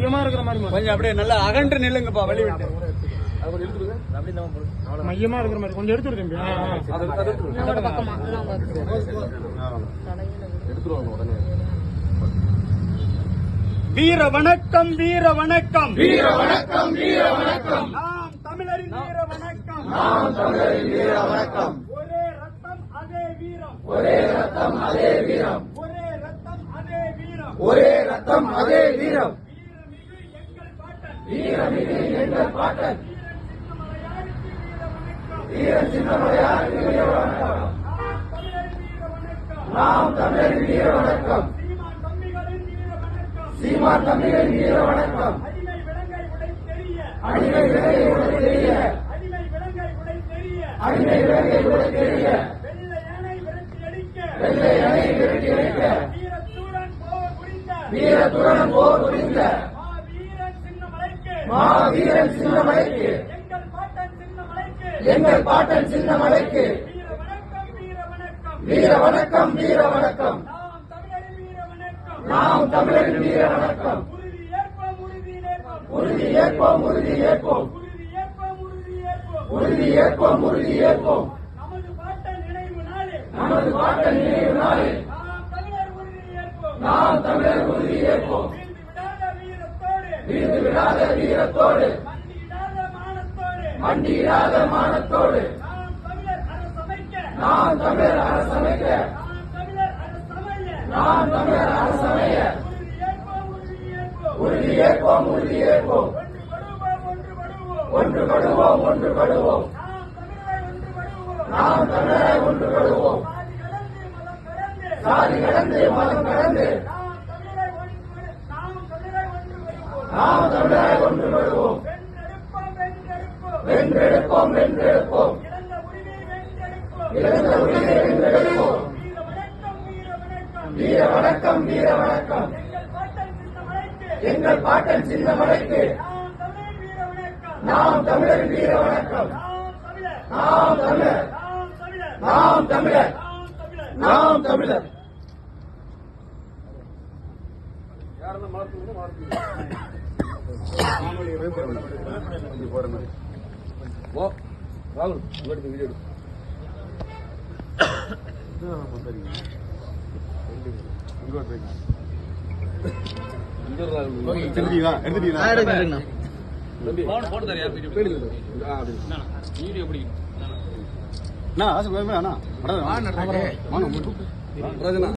மையமா இருக்கிற மாதிரி. கொஞ்சம் அப்படியே நல்லா அகன்று நில்லுங்கப்பா வழி விட்டு. மையமா இருக்கிற மாதிரி. கொஞ்சம் தம்பி. பார்க்கிறேன். வீர வணக்கம் வீர வணக்கம். வீர வணக்கம் வீர வணக்கம். நாம் தமிழரின் வீர வணக்கம். நாம் தமிழரின் வீர வணக்கம். ஒரே ரத்தம் அதே வீரம். ஒரே ரத்தம் அதே வீரம். ஒரே ரத்தம் அதே வீரம். ஒரே ரத்தம் அதே வீரம். வீரமிகு எங்கள் பாட்டன் வீர சின்னமலையார் வீர வணக்கம் நாம் தமிழரின் வீர வணக்கம் சீமா தமிழரின் வீர வணக்கம் அடிமை விலங்கை உடல் தெரிய அடிமை விலங்கை உடல் வீரத்துடன் போர் புரிந்த மாவீரன் சின்னமலைக்கு. எங்கள் பாட்டன் சின்ன மலைக்கு வீர வணக்கம் வீர வணக்கம். நாம் தமிழரின் வீர வணக்கம். உறுதி ஏற்போம் உறுதி ஏற்போம். உறுதி ஏற்போம் உறுதி ஏற்போம். நமது பாட்டன் நினைவு நாளில் நாம் தமிழர் உறுதி ஏற்போம். வீழ்ந்து விடாத வீரத்தோடு. மண்டியிடாத மானத்தோடு. நாம் தமிழர் அரசமைக்க நாம் தமிழர் அரசமைய ஒன்று படுவோம் ஒன்று படுவோம். நாம் தமிழரை ஒன்றுபடுவோம் சாதி கடந்து மதம் கடந்து நாம் தமிழரை ஒன்று படுவோம் வென்றெடுப்போம் வென்றெடுப்போம். இழந்த உரிமை வென்றெடுப்போம். வீர வணக்கம் வீர வணக்கம் எங்கள் பாட்டன் சின்ன மலைக்கு நாம் தமிழர் வீர வணக்கம் நாம் தமிழர். நாம் தமிழர். நாம் தமிழர். காரணம் மாற்றுவது மாற்றுவது போற மாதிரி ஓ ராகுல் உங்களுக்கு வீடியோ எடுத்துட்டீங்களா வீடியோ பிடிக்கும் அண்ணா வாங்க